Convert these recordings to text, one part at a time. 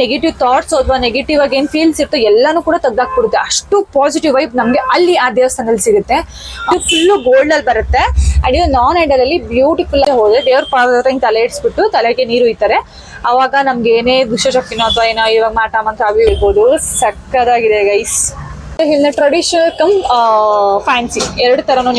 Negative thoughts ಅಥವಾ negative ಆಗಿ ಏನ್ ಫೀಲ್ಸ್ ಇರ್ತೋ ಎಲ್ಲಾನು ಕೂಡ ತೆಗ್ದಾಕ್ಬಿಡುತ್ತೆ. ಅಷ್ಟು ಪಾಸಿಟಿವ್ ವೈಬ್ ನಮಗೆ ಅಲ್ಲಿ ಆ ದೇವಸ್ಥಾನದಲ್ಲಿ ಸಿಗುತ್ತೆ. ಇದು ಫುಲ್ಲು ಗೋಲ್ಡ್ ಅಲ್ಲಿ ಬರುತ್ತೆ. ಅಂಡ್ ಇದು ನಾನ್ ಐಡಲ್ ಅಲ್ಲಿ ಬ್ಯೂಟಿಫುಲ್ ಹೋದ್ರೆ ದೇವ್ರ ಪಾದ ಹಿಂಗೆ ತಲೆ ಇಡ್ಸ್ಬಿಟ್ಟು ತಲೆಗೆ ನೀರು ಇತ್ತಾರೆ ಅವಾಗ ನಮ್ಗೆ ಏನೇ ದುಷ್ಟಶಕ್ತಿನೋ ಅಥವಾ ಏನೋ ಇವಾಗ ಮಾಟ ಮಂತ್ರ ಅವು ಇರ್ಬೋದು. ಸಕ್ಕದಾಗಿದೆ ಗೈಸ್ ಇಲ್ಲಿನ ಟ್ರೆಡಿಷನಲ್ ಕಮ್ ಫ್ಯಾನ್ಸಿ ಎರಡು ತರನು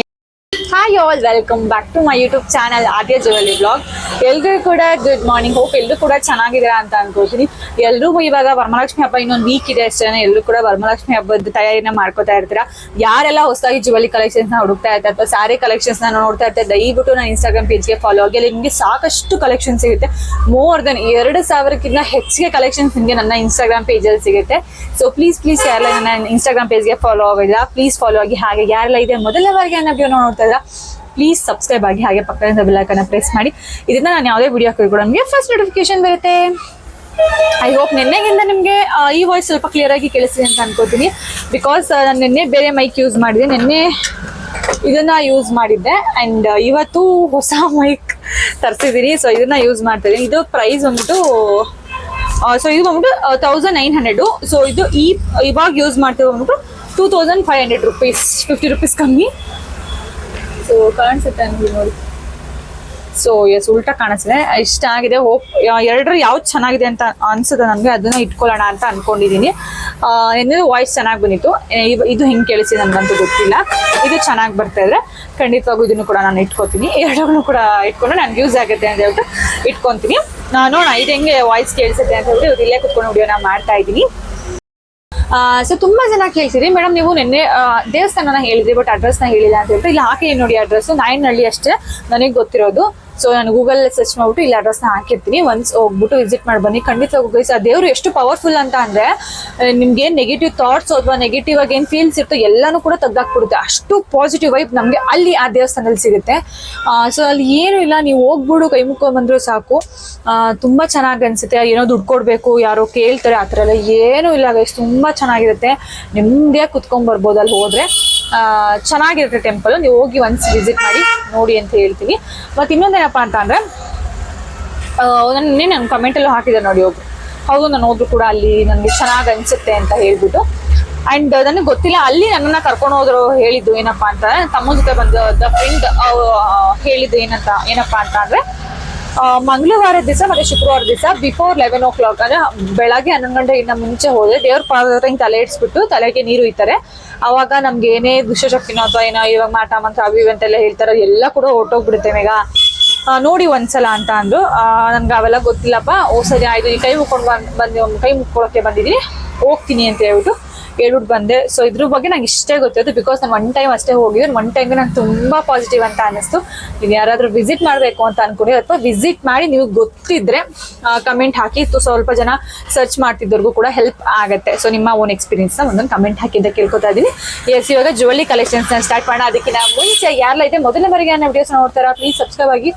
hi all welcome back to my YouTube channel Aadya jewellery blog ಎಲ್ರಿಗೂ ಕೂಡ ಗುಡ್ ಮಾರ್ನಿಂಗ್ ಹೋಪ್ ಎಲ್ಲರೂ ಕೂಡ ಚೆನ್ನಾಗಿದ್ದೀರಾ ಅಂತ ಅನ್ಕೋತೀನಿ. ಎಲ್ರಿಗೂ ಇವಾಗ ವರಮಲಕ್ಷ್ಮಿ ಹಬ್ಬ ಇನ್ನೊಂದು ವೀಕ್ ಇದೆ ಅಷ್ಟೇ ಎಲ್ಲರೂ ಕೂಡ ವರಮಲಕ್ಷ್ಮಿ ಹಬ್ಬದ ತಯಾರಿನ ಮಾಡ್ಕೋತಾ ಇರ್ತೀರಾ? ಯಾರೆಲ್ಲ ಹೊಸದಾಗಿ ಜುವೆಲಿ ಕಲೆಕ್ಷನ್ಸ್ನ ಹುಡುಕ್ತಾ ಇರ್ತಾರೆ ಅಥವಾ ಸ್ಯಾರಿ ಕಲೆಕ್ಷನ್ಸ್ನ ನೋಡ್ತಾ ಇರ್ತಾರೆ, ದಯವಿಟ್ಟು ನಾನು ಇನ್ಸ್ಟಾಗ್ರಾಮ್ ಪೇಜ್ಗೆ ಫಾಲೋ ಆಗಿ ಅಲ್ಲಿ ನಿಮಗೆ ಸಾಕಷ್ಟು ಕಲೆಕ್ಷನ್ ಸಿಗುತ್ತೆ. ಮೋರ್ ದೆನ್ ಎರಡು ಸಾವಿರಕ್ಕಿಂತ ಹೆಚ್ಚಿಗೆ ಕಲೆಕ್ಷನ್ಸ್ ನಿಮಗೆ ನನ್ನ ಇನ್ಸ್ಟಾಗ್ರಾಮ್ ಪೇಜಲ್ಲಿ ಸಿಗುತ್ತೆ. ಸೊ ಪ್ಲೀಸ್ ಪ್ಲೀಸ್ ಯಾರೆಲ್ಲ ನನ್ನ ಇನ್ಸ್ಟಾಗ್ರಾಮ್ ಪೇಜ್ಗೆ ಫಾಲೋ ಆಗಿಲ್ಲ ಪ್ಲೀಸ್ ಫಾಲೋ ಆಗಿ ಹಾಗೆ ಯಾರೆಲ್ಲ ಇದೆ ಮೊದಲ ಬಾರಿಗೆ ಅನ್ನೋ ನೋಡ್ತಾ ಪ್ಲೀಸ್ ಸಬ್ಸ್ಕ್ರೈಬ್ ಆಗಿ ಹಾಗೆ ಪಕ್ಕದಿಂದ ಬೆಲ್ಲೈಕನ್ನ ಪ್ರೆಸ್ ಮಾಡಿ. ಇದರಿಂದ ನಾನು ಯಾವುದೇ ವಿಡಿಯೋ ಹಾಕಿದ್ರು ನಿಮಗೆ ಫಸ್ಟ್ ನೋಟಿಫಿಕೇಶನ್ ಬರುತ್ತೆ. ಐ ಹೋಪ್ ನಿನ್ನೆಗಿಂತ ನಿಮಗೆ ಈ ವಾಯ್ಸ್ ಸ್ವಲ್ಪ ಕ್ಲಿಯರ್ ಆಗಿ ಕೇಳಿಸಿದೆ ಅಂತ ಅನ್ಕೋತೀನಿ. ಬಿಕಾಸ್ ನಾನು ನಿನ್ನೆ ಬೇರೆ ಮೈಕ್ ಯೂಸ್ ಮಾಡಿದೆ. ನಿನ್ನೆ ಇದನ್ನ ಯೂಸ್ ಮಾಡಿದ್ದೆ. ಅಂಡ್ ಇವತ್ತು ಹೊಸ ಮೈಕ್ ತರಿಸಿದ್ದೀನಿ ಸೊ ಇದನ್ನ ಯೂಸ್ ಮಾಡ್ತಾ ಇದೀನಿ. ಇದು ಪ್ರೈಸ್ ಬಂದ್ಬಿಟ್ಟು ಸೊ ಇದು ಬಂದ್ಬಿಟ್ಟು ತೌಸಂಡ್ ನೈನ್ ಹಂಡ್ರೆಡು ಸೊ ಇದು ಈ, ಇವಾಗ ಯೂಸ್ ಮಾಡ್ತೀವಿ ಬಂದ್ಬಿಟ್ಟು two thousand five hundred rupees fifty rupees ಕಮ್ಮಿ. ಸೊ ಕಾಣಿಸುತ್ತೆ ನನಗೆ ನೋಡಿ. ಸೊ ಎಸ್ ಉಲ್ಟಾ ಕಾಣಿಸ್ತಿದೆ. ಇಷ್ಟ ಆಗಿದೆ. ಹೋಪ್ ಎರಡರ ಯಾವ್ದು ಚೆನ್ನಾಗಿದೆ ಅಂತ ಅನ್ಸುತ್ತೆ ನನಗೆ ಅದನ್ನ ಇಟ್ಕೊಳ್ಳೋಣ ಅಂತ ಅನ್ಕೊಂಡಿದ್ದೀನಿ ಏನಿದ್ರು ವಾಯ್ಸ್ ಚೆನ್ನಾಗಿ ಬಂದಿತ್ತು. ಇದು ಹೆಂಗೆ ಕೇಳಿಸಿ ನನಗಂತೂ ಗೊತ್ತಿಲ್ಲ. ಇದು ಚೆನ್ನಾಗಿ ಬರ್ತಾ ಇದ್ರೆ ಖಂಡಿತವಾಗೂ ಇದನ್ನು ಕೂಡ ನಾನು ಇಟ್ಕೋತೀನಿ. ಎರಡೂ ಕೂಡ ಇಟ್ಕೊಂಡು ನನಗೆ ಯೂಸ್ ಆಗುತ್ತೆ ಅಂತ ಹೇಳ್ಬಿಟ್ಟು ಇಟ್ಕೊತೀನಿ. ನಾನು ಇದು ಹೆಂಗೆ ವಾಯ್ಸ್ ಕೇಳಿಸುತ್ತೆ ಅಂತ ಹೇಳಿದ್ರೆ ಇಲ್ಲೇ ಕುತ್ಕೊಂಡು ವಿಡಿಯೋನ ಮಾಡ್ತಾ ಇದ್ದೀನಿ. ಸೊ ತುಂಬಾ ಜನ ಕೇಳ್ತೀರಿ. ಮೇಡಮ್, ನೀವು ನಿನ್ನೆ ದೇವಸ್ಥಾನನ ಹೇಳಿದ್ರಿ ಬಟ್ ಅಡ್ರೆಸ್ನ ಹೇಳಿಲ್ಲ ಅಂತ ಹೇಳ್ಬಿಟ್ಟು, ಇಲ್ಲಿ ಹಾಕಿ ನೋಡಿ ಅಡ್ರೆಸ್ ನಾಯನಹಳ್ಳಿ ಅಷ್ಟೇ, ನನಗೆ ಗೊತ್ತಿರೋದು. ಸೊ ನಾನು ಗೂಗಲ್ ಸರ್ಚ್ ಮಾಡ್ಬಿಟ್ಟು ಇಲ್ಲಿ ಅಡ್ರೆಸ್ನ ಹಾಕಿರ್ತೀನಿ. ಒನ್ಸ್ ಹೋಗ್ಬಿಟ್ಟು ವಿಸಿಟ್ ಮಾಡಿ ಬನ್ನಿ. ಖಂಡಿತ ಗೈಸ್ ಆ ದೇವರು ಎಷ್ಟು ಪವರ್ಫುಲ್ ಅಂತ ಅಂದ್ರೆ ನಿಮ್ಗೆ ಏನ್ ನೆಗೆಟಿವ್ ಥಾಟ್ಸ್ ಅಥವಾ ನೆಗೆಟಿವ್ ಆಗಿ ಏನ್ ಫೀಲ್ಸ್ ಇರ್ತೋ ಎಲ್ಲಾನು ಕೂಡ ತೆಗ್ದಾಕ್ಬಿಡುತ್ತೆ. ಅಷ್ಟು ಪಾಸಿಟಿವ್ ವೈಬ್ ನಮಗೆ ಅಲ್ಲಿ ಆ ದೇವಸ್ಥಾನದಲ್ಲಿ ಸಿಗುತ್ತೆ. ಸೊ ಅಲ್ಲಿ ಏನು ಇಲ್ಲ. ನೀವು ಹೋಗ್ಬಿಡು, ಕೈ ಮುಕ್ಕೊಂಡ್ ಸಾಕು. ತುಂಬಾ ಚೆನ್ನಾಗಿ ಅನ್ಸುತ್ತೆ. ಏನೋ ದುಡ್ಡು ಕೊಡ್ಬೇಕು, ಯಾರೋ ಕೇಳ್ತಾರೆ, ಆ ಥರ ಎಲ್ಲ ಏನೂ ಇಲ್ಲ ಗೈಸ್ ತುಂಬಾ ಚೆನ್ನಾಗಿರುತ್ತೆ. ನೆಮ್ಮದಿಯಾಗಿ ಕುತ್ಕೊಂಡ್ ಬರ್ಬೋದು ಅಲ್ಲಿ ಹೋದ್ರೆ. ಚೆನ್ನಾಗಿರುತ್ತೆ ಟೆಂಪಲ್ ನೀವು ಹೋಗಿ ಒನ್ಸ್ ವಿಸಿಟ್ ಮಾಡಿ ನೋಡಿ ಅಂತ ಹೇಳ್ತೀನಿ ಮತ್ತೆ ಇನ್ನೊಂದೇನಪ್ಪ ಅಂತ ಅಂದ್ರೆ ನಾನು ನನ್ನ ಕಮೆಂಟಲ್ಲೂ ಹಾಕಿದೆ ನೋಡಿ ಒಬ್ರು. ಹೌದು, ನಾನು ಹೋದ್ರು ಕೂಡ ಅಲ್ಲಿ ನನಗೆ ಚೆನ್ನಾಗಿ ಅನ್ಸುತ್ತೆ ಅಂತ ಹೇಳ್ಬಿಟ್ಟು. ಅಂಡ್ ನನಗೆ ಗೊತ್ತಿಲ್ಲ, ಅಲ್ಲಿ ನನ್ನನ್ನ ಕರ್ಕೊಂಡು ಹೋದ್ರು ಹೇಳಿದ್ದು ಏನಪ್ಪಾ ಅಂತ ತಮ್ಮ ಜೊತೆ ಬಂದ ಫ್ರೆಂಡ್ ಹೇಳಿದ್ದು ಏನಂತ, ಏನಪ್ಪಾ ಅಂತ ಅಂದ್ರೆ ಮಂಗಳವಾರ ದಿವಸ ಮತ್ತೆ ಶುಕ್ರವಾರ ದಿವಸ ಬಿಫೋರ್ ಲೆವೆನ್ ಓ ಕ್ಲಾಕ್ ಅಂದ್ರೆ ಬೆಳಗ್ಗೆ ಹನ್ನೊಂದು ಗಂಟೆ ಇನ್ನ ಮುಂಚೆ ಹೋದ್ರೆ ದೇವ್ರ ಪಾದ ತಲೆ ಇಡ್ಸ್ಬಿಟ್ಟು ತಲೆಗೆ ನೀರು ಇತ್ತಾರೆ ಅವಾಗ ನಮ್ಗೆ ಏನೇ ದುಷ್ಟಶಕ್ತಿನೋ ಅಥವಾ ಏನೋ ಇವಾಗ ಮಾಟ, ಮಂತ್ರ, ಅವು ಇವಂತೆಲ್ಲ ಹೇಳ್ತಾರೆ ಎಲ್ಲ ಕೂಡ ಹೊರ್ಟೋಗ್ಬಿಡುತ್ತೆ ಮೇಗ ನೋಡಿ ಒಂದ್ಸಲ ಅಂತ ಅಂದ್ರು. ನನ್ಗೆ ಅವೆಲ್ಲ ಗೊತ್ತಿಲ್ಲಪ್ಪ. ಓ ಸರಿ, ಆಯ್ತು ಈ ಕೈ ಮುಕ್ಕೊಂಡು ಬಂದ್ ಬಂದು, ಕೈ ಮುಕ್ಕೊಳಕ್ಕೆ ಬಂದಿದ್ದೀನಿ ಹೋಗ್ತೀನಿ ಅಂತ ಹೇಳ್ಬಿಟ್ಟು ಹೇಳ್ಬಿಟ್ಟು ಬಂದೆ. ಸೊ ಇದ್ರ ಬಗ್ಗೆ ನಂಗೆ ಇಷ್ಟೇ ಗೊತ್ತಿತ್ತು ಬಿಕಾಸ್ ನಾನು ಒನ್ ಟೈಮ್ ಅಷ್ಟೇ ಹೋಗಿದ್ದು. ಒನ್ ಟೈಮ್ಗೆ ನಂಗೆ ತುಂಬಾ ಪಾಸಿಟಿವ್ ಅಂತ ಅನಿಸ್ತು ನೀವು ಯಾರಾದರೂ ವಿಸಿಟ್ ಮಾಡಬೇಕು ಅಂತ ಅನ್ಕೊಂಡಿ ಅಥವಾ ವಿಸಿಟ್ ಮಾಡಿ ನೀವು ಗೊತ್ತಿದ್ರೆ ಕಮೆಂಟ್ ಹಾಕಿ. ಸ್ವಲ್ಪ ಜನ ಸರ್ಚ್ ಮಾಡ್ತಿದ್ದವ್ರಿಗೂ ಕೂಡ ಹೆಲ್ಪ್ ಆಗುತ್ತೆ. ಸೊ ನಿಮ್ಮ ಓನ್ ಎಕ್ಸ್ಪೀರಿಯನ್ಸ್ನ ಒಂದೊಂದು ಕಮೆಂಟ್ ಹಾಕಿದ್ದ ಕೇಳ್ಕೊತಾ ಇದೀನಿ. ಎಸ್ ಇವಾಗ ಜುವೆಲ್ಲಿ ಕಲೆಕ್ಷನ್ಸ್ನ ಸ್ಟಾರ್ಟ್ ಮಾಡೋಣ. ಅದಕ್ಕಿಂತ ಮುಂಚೆ ಯಾರಲ್ಲ ಇದೆ ಮೊದಲನೇ ಬಾರಿಗೆ ನನ್ನ ವಿಡಿಯೋಸ್ ನೋಡ್ತಾರ ಪ್ಲೀಸ್ ಸಬ್ಸ್ಕ್ರೈಬ್ ಆಗಿ.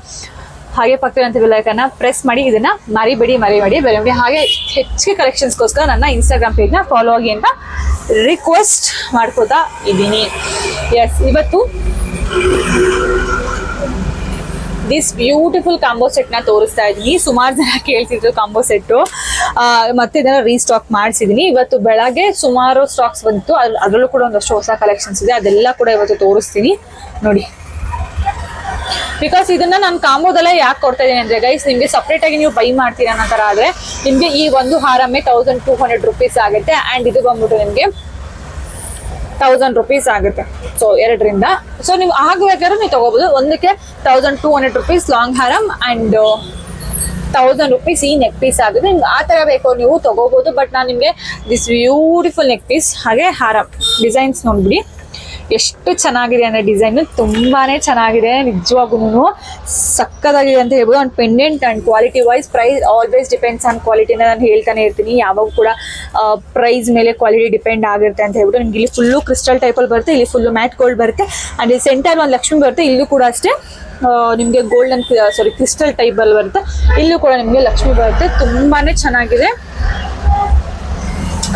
ಹಾಗೆ ಪಕ್ಕದಂತ ಬೆಲ್ಲೈಕನ್ನ ಪ್ರೆಸ್ ಮಾಡಿ ಇದನ್ನ ಮರಿಬೇಡಿ ಮರಿಬೇಡಿ ಬೆಳವಣಿಗೆ ಹಾಗೆ ಹೆಚ್ಚಿಗೆ ಕಲೆಕ್ಷನ್ಸ್ಗೋಸ್ಕರ ನನ್ನ ಇನ್ಸ್ಟಾಗ್ರಾಮ್ ಪೇಜ್ನ ಫಾಲೋ ಆಗಿ ಅಂತ ರಿಕ್ವೆಸ್ಟ್ ಮಾಡ್ಕೋತಾ ಇದ್ದೀನಿ. ಎಸ್ ಇವತ್ತು ದಿಸ್ ಬ್ಯೂಟಿಫುಲ್ ಕಾಂಬೋ ಸೆಟ್ನ ತೋರಿಸ್ತಾ ಇದ್ದೀನಿ. ಸುಮಾರು ಜನ ಕೇಳ್ತಿದ್ರು ಕಾಂಬೋ ಸೆಟ್ಟು ಮತ್ತೆ ಇದನ್ನ ರೀಸ್ಟಾಕ್ ಮಾಡಿಸಿದ್ದೀನಿ ಇವತ್ತು ಬೆಳಗ್ಗೆ ಸುಮಾರು ಸ್ಟಾಕ್ಸ್ ಬಂತು. ಅದ್- ಅದ್ರಲ್ಲೂ ಕೂಡ ಒಂದಷ್ಟು ಹೊಸ ಕಲೆಕ್ಷನ್ಸ್ ಇದೆ. ಅದೆಲ್ಲ ಕೂಡ ಇವತ್ತು ತೋರಿಸ್ತೀನಿ. ನೋಡಿ. ಬಿಕಾಸ್ ಇದನ್ನ ನಾನು ಕಾಂಬೋದಲ್ಲೇ ಯಾಕೆ ಕೊಡ್ತಾ ಇದ್ದೀನಿ ಅಂದ್ರೆ ಗೈಸ್ ನಿಮ್ಗೆ ಸಪ್ರೇಟ್ ಆಗಿ ನೀವು ಬೈ ಮಾಡ್ತೀರಾ ಅನ್ನೋ ತರ ಆದ್ರೆ, ನಿಮ್ಗೆ ಈ ಒಂದು ಹಾರಮ್ಮೆ ತೌಸಂಡ್ ಟೂ ಹಂಡ್ರೆಡ್ ರುಪೀಸ್ ಆಗುತ್ತೆ ಅಂಡ್ ಇದು ಬಂದ್ಬಿಟ್ಟು ನಿಮ್ಗೆ ತೌಸಂಡ್ ರುಪೀಸ್ ಆಗುತ್ತೆ. ಸೊ ಎರಡರಿಂದ. ಸೊ ನೀವು ಆಗಬೇಕಾದ್ರೆ ನೀವು ತಗೋಬಹುದು ಒಂದಕ್ಕೆ thousand two hundred rupees long ಹಾರಮ್ and thousand rupees ಈ ನೆಕ್ ಪೀಸ್ ಆಗುತ್ತೆ. ನಿಮ್ಗೆ ಆ ತರ ಬೇಕು ನೀವು ತಗೋಬಹುದು ಬಟ್ ನಾನು ನಿಮ್ಗೆ ದಿಸ್ ಬ್ಯೂಟಿಫುಲ್ ನೆಕ್ ಪೀಸ್ ಹಾಗೆ ಹಾರಮ್ ಡಿಸೈನ್ಸ್ ನೋಡ್ಬಿಡಿ. ಎಷ್ಟು ಚೆನ್ನಾಗಿದೆ ಅಂದ್ರೆ ಡಿಸೈನು ತುಂಬಾನೇ ಚೆನ್ನಾಗಿದೆ ನಿಜವಾಗೂ ಸಕ್ಕದಾಗಿದೆ ಅಂತ ಹೇಳ್ಬೋದು. And pendant and quality wise price always depends on ಕ್ವಾಲಿಟಿನ ನಾನು ಹೇಳ್ತಾನೆ ಇರ್ತೀನಿ. ಯಾವಾಗ ಕೂಡ ಪ್ರೈಸ್ ಮೇಲೆ ಕ್ವಾಲಿಟಿ ಡಿಪೆಂಡ್ ಆಗಿರುತ್ತೆ ಅಂತ ಹೇಳ್ಬಿಟ್ಟು ನಿಮ್ಗೆ ಇಲ್ಲಿ ಫುಲ್ಲು ಕ್ರಿಸ್ಟಲ್ ಟೈಪಲ್ಲಿ ಬರುತ್ತೆ. ಇಲ್ಲಿ ಫುಲ್ಲು ಮ್ಯಾಟ್ ಗೋಲ್ಡ್ ಬರುತ್ತೆ. ಅಂಡ್ ಇಲ್ಲಿ ಸೆಂಟರ್ ಒಂದು ಲಕ್ಷ್ಮಿ ಬರುತ್ತೆ. ಇಲ್ಲೂ ಕೂಡ ಅಷ್ಟೇ ನಿಮಗೆ ಗೋಲ್ಡ್ ಗೋಲ್ಡನ್ ಸಾರಿ ಕ್ರಿಸ್ಟಲ್ ಟೈಪಲ್ಲಿ ಬರುತ್ತೆ. ಇಲ್ಲೂ ಕೂಡ ನಿಮಗೆ ಲಕ್ಷ್ಮಿ ಬರುತ್ತೆ. ತುಂಬಾನೇ ಚೆನ್ನಾಗಿದೆ.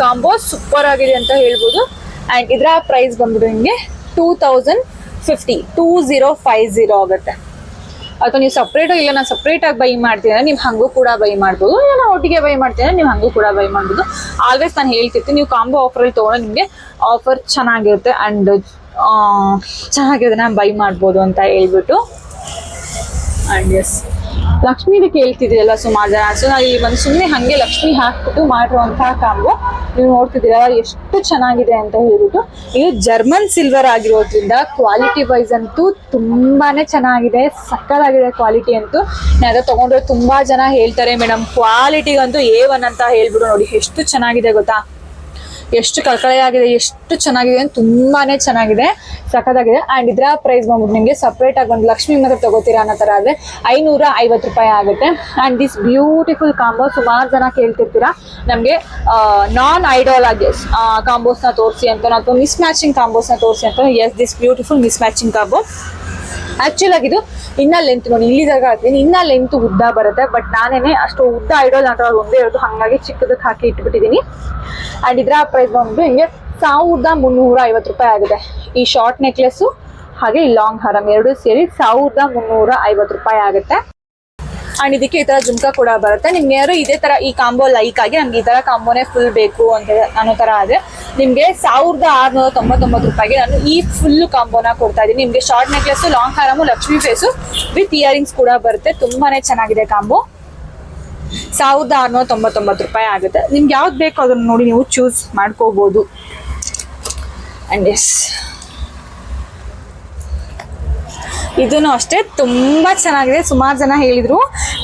ಕಾಂಬೋ ಸೂಪರ್ ಆಗಿದೆ ಅಂತ ಹೇಳ್ಬೋದು. ಆ್ಯಂಡ್ ಇದರ ಪ್ರೈಸ್ ಬಂದ್ಬಿಟ್ಟು ನಿಮಗೆ two thousand fifty two zero five zero ಆಗುತ್ತೆ. ಅಥವಾ ನೀವು ಸಪ್ರೇಟ್ ಇಲ್ಲ, ನಾನು ಸಪ್ರೇಟಾಗಿ ಬೈ ಮಾಡ್ತೀನಿ, ನೀವು ಹಂಗೂ ಕೂಡ ಬೈ ಮಾಡ್ಬೋದು, ಇಲ್ಲ, ನಾನು ಒಟ್ಟಿಗೆ ಬೈ ಮಾಡ್ತೀನಿ, ನೀವು ಹಂಗೂ ಕೂಡ ಬೈ ಮಾಡ್ಬೋದು. ಆಲ್ವೇಸ್ ನಾನು ಹೇಳ್ತಿರ್ತೀನಿ, ನೀವು ಕಾಂಬೋ ಆಫರಲ್ಲಿ ತೊಗೊಂಡು ನಿಮಗೆ ಆಫರ್ ಚೆನ್ನಾಗಿರುತ್ತೆ ಆ್ಯಂಡ್ ನಾನು ಬೈ ಮಾಡ್ಬೋದು ಅಂತ ಹೇಳ್ಬಿಟ್ಟು. ಆ್ಯಂಡ್ ಎಸ್ ಲಕ್ಷ್ಮೀದು ಕೇಳ್ತಿದ್ದೀರಲ್ಲ ಸುಮಾರು ಜನ ಸೊ ನಾವು ಇಲ್ಲಿ ಬಂದು ಸುಮ್ಮನೆ ಹಾಗೆ ಲಕ್ಷ್ಮಿ ಹಾಕ್ಬಿಟ್ಟು ಮಾಡಿರುವಂತಹ ಕಾಂಬೋ ನೀವು ನೋಡ್ತಿದ್ದೀರಲ್ಲ ಎಷ್ಟು ಚೆನ್ನಾಗಿದೆ ಅಂತ ಹೇಳ್ಬಿಟ್ಟು. ಇದು ಜರ್ಮನ್ ಸಿಲ್ವರ್ ಆಗಿರೋದ್ರಿಂದ ಕ್ವಾಲಿಟಿ ವೈಸ್ ಅಂತೂ ತುಂಬಾನೇ ಚೆನ್ನಾಗಿದೆ, ಸಕ್ಕತ್ತಾಗಿದೆ ಕ್ವಾಲಿಟಿ ಅಂತೂ. ನಾನು ತಗೊಂಡ್ರೆ ತುಂಬಾ ಜನ ಹೇಳ್ತಾರೆ, ಮೇಡಮ್ ಕ್ವಾಲಿಟಿಗಂತೂ ಏ ಒನ್ ಅಂತ ಹೇಳ್ಬಿಟ್ಟು ನೋಡಿ, ಎಷ್ಟು ಚೆನ್ನಾಗಿದೆ ಗೊತ್ತಾ? ಎಷ್ಟು ಕಳ್ಕಳೆ ಆಗಿದೆ, ಎಷ್ಟು ಚೆನ್ನಾಗಿದೆ ಅಂತ ತುಂಬಾನೇ ಚೆನ್ನಾಗಿದೆ, ಸಖತ್ತಾಗಿದೆ. ಅಂಡ್ ಇದರ ಪ್ರೈಸ್ ಬಂದ್ಬಿಟ್ಟು ನಿಮಗೆ ಸಪ್ರೇಟ್ ಆಗಿ ಒಂದು ಲಕ್ಷ್ಮಿ ಮಾತ್ರ ತಗೋತೀರಾ ಅನ್ನೋ ಥರ ಆದರೆ ಐನೂರ ಐವತ್ತು ರೂಪಾಯಿ ಆಗುತ್ತೆ. ಅಂಡ್ ದಿಸ್ ಬ್ಯೂಟಿಫುಲ್ ಕಾಂಬೋ ಸುಮಾರು ಜನ ಕೇಳ್ತಿರ್ತೀರ? ನಮಗೆ ನಾನ್ ಐಡಾಲ್ ಆಗಿ ಕಾಂಬೋಸ್ನ ತೋರಿಸಿ ಅಂತ, ಅಥವಾ ಮಿಸ್ ಮ್ಯಾಚಿಂಗ್ ಕಾಂಬೋಸ್ನ ತೋರಿಸಿ ಅಂತ yes this beautiful miss matching combo actual ಆಗಿದು ಇನ್ನ ಲೆಂತ್ ನೋಡಿ, ಇಲ್ಲಿ ಜಾಗ ಹಾಕ್ತೀನಿ. ಇನ್ನ ಲೆಂತ್ ಉದ್ದ ಬರುತ್ತೆ ಬಟ್ ನಾನೇನೆ ಅಷ್ಟು ಉದ್ದ ಇಡೋಲ್ಲ ಅಂತ ಒಂದೇ ಇರೋದು ಹಾಗಾಗಿ ಚಿಕ್ಕದಕ್ಕೆ ಹಾಕಿ ಇಟ್ಬಿಟ್ಟಿದ್ದೀನಿ ಅಂಡ್ ಇದ್ರ ಪ್ರೈಸ್ ಬಂದು ಹಿಂಗೆ ಸಾವಿರದ ಮುನ್ನೂರ ಐವತ್ತು ರೂಪಾಯಿ ಆಗಿದೆ. ಈ ಶಾರ್ಟ್ ನೆಕ್ಲೆಸ್ಸು ಹಾಗೆ ಲಾಂಗ್ ಹಾರಂ ಎರಡು ಸೇರಿ ಸಾವಿರದ ಮುನ್ನೂರ ಐವತ್ತು ರೂಪಾಯಿ ಆಗುತ್ತೆ. ಅಂಡ್ ಇದಕ್ಕೆ ಈ ತರ ಜುಮ್ಕಾ ಕೂಡ ಬರುತ್ತೆ. ನಿಮ್ಗೆ ಯಾರು ಇದೇ ತರ ಈ ಕಾಂಬೋ ಲೈಕ್ ಆಗಿ ನಮ್ಗೆ ಈ ತರ ಕಾಂಬೋನೇ ಫುಲ್ ಬೇಕು ಅಂತ ಅನ್ನೋ ತರ ಆದ್ರೆ ನಿಮ್ಗೆ ಸಾವಿರದ ಆರ್ನೂರ ತೊಂಬತ್ತೊಂಬತ್ತು ರೂಪಾಯಿಗೆ ನಾನು ಈ ಫುಲ್ ಕಾಂಬೋನ ಕೊಡ್ತಾ ಇದ್ದೀನಿ. ನಿಮ್ಗೆ ಶಾರ್ಟ್ ನೆಕ್ಲೆಸ್ ಲಾಂಗ್ ಹಾರಮು ಲಕ್ಷ್ಮಿ ಫೇಸು ವಿತ್ ಇಯರಿಂಗ್ಸ್ ಕೂಡ ಬರುತ್ತೆ. ತುಂಬಾನೇ ಚೆನ್ನಾಗಿದೆ ಕಾಂಬೋ ಸಾವಿರದ ಆರ್ನೂರ ತೊಂಬತ್ತೊಂಬತ್ತು ರೂಪಾಯಿ ಆಗುತ್ತೆ. ನಿಮ್ಗೆ ಯಾವ್ದು ಬೇಕು ಅದನ್ನ ನೋಡಿ ನೀವು ಚೂಸ್ ಮಾಡ್ಕೋಬಹುದು ಅಂಡ್ ಎಸ್ ಇದನ್ನು ಅಷ್ಟೇ ತುಂಬಾ ಚೆನ್ನಾಗಿದೆ. ಸುಮಾರು ಜನ ಹೇಳಿದ್ರು,